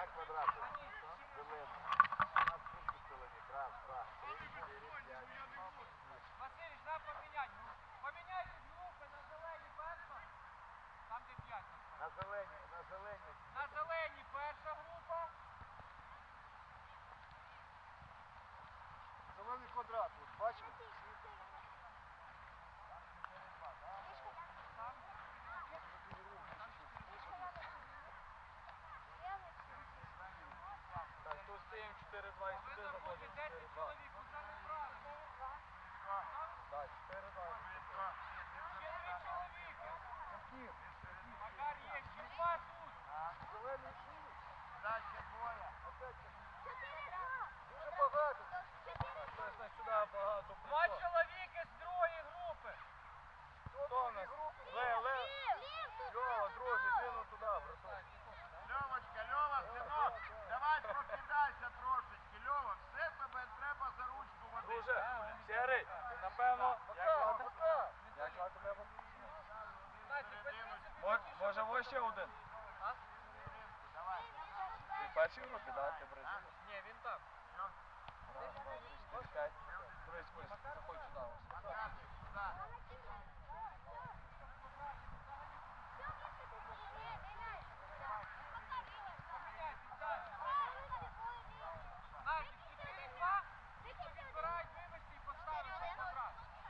Два квадрата. Железно. У нас пушки человек. Раз, два, три, четыре, пять. Василич, нам поменять. Ну, поменяйте ну, группы на зелені перша. Там де п'ять. На зелені. Давай ще один. Він перший в руки, да? Ти Бразилія. Ні, він так.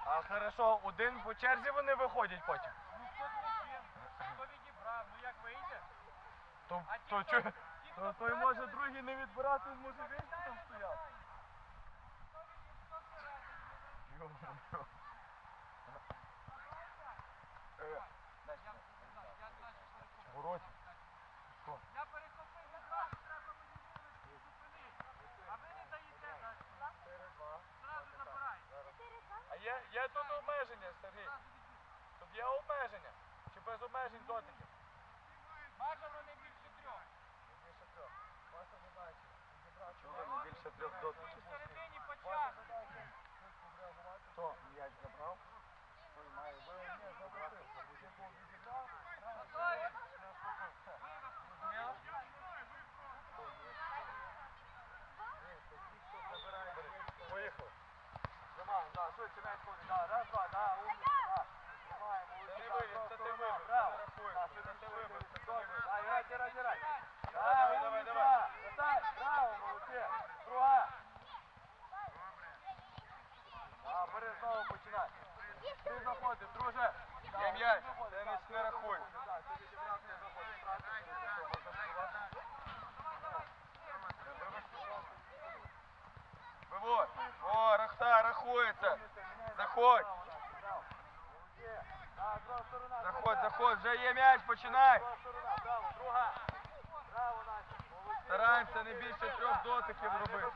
А хорошо, один по черзі вони виходять потім. То, то, чу, то, то й може другий не відбирати, може він там стояти. Йо-йо. Я перехопив відразу, треба мені було зупинити. А ви не даєте дати. Зразу забирайте. А є, тут обмеження, Сергій. Тут є обмеження. Чи без обмежень дотик? Виводь. О, рахта, рахується. Заходь. Заходь, заходь, вже є м'яч, починай. Стараємося не більше трьох дотиків робити.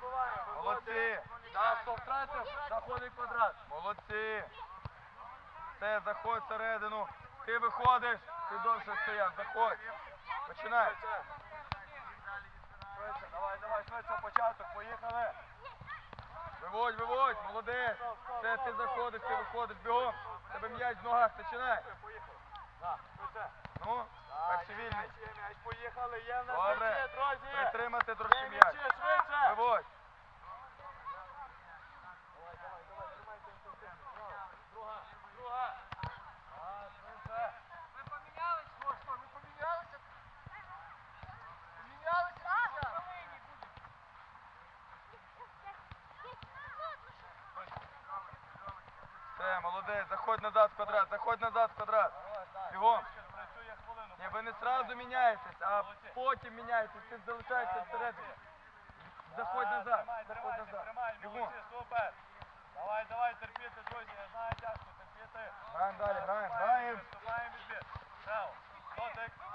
Молодці. Да, хто втратив, заходить квадрат. Молодці. Все, заходь всередину. Ти виходиш, ти довше стояв. Заходь. Починай. Давай, давай, швидше, початок, поїхали. Виводь, виводь, молодець. Все, ти заходиш, ти виходиш, бігом. Тебе м'яч в ногах, починай. Ну, перший вільний. поїхали, є в нас Добре. друзі. Притримати трошки м'яч. Виводь. Давай, давай, давай, тримайте інтенсивно. Браво. Друга, друга. А, швидше. Ви помінялись? Що, що, ви помінялися? Помінялися? Повинні бути. Все, молодець, заходь назад в квадрат, заходь назад в квадрат. Бігом. Ні, ви не одразу міняєтесь, а потім міняєтесь, ти залишаєшся всередині. Заходь назад, заходь назад. Бігом. супер. Давай, давай, терпіти, друзі, я знаю тяжко, терпіти. Граємо далі, граємо, граємо. Вступаємо. Браво. Дотик.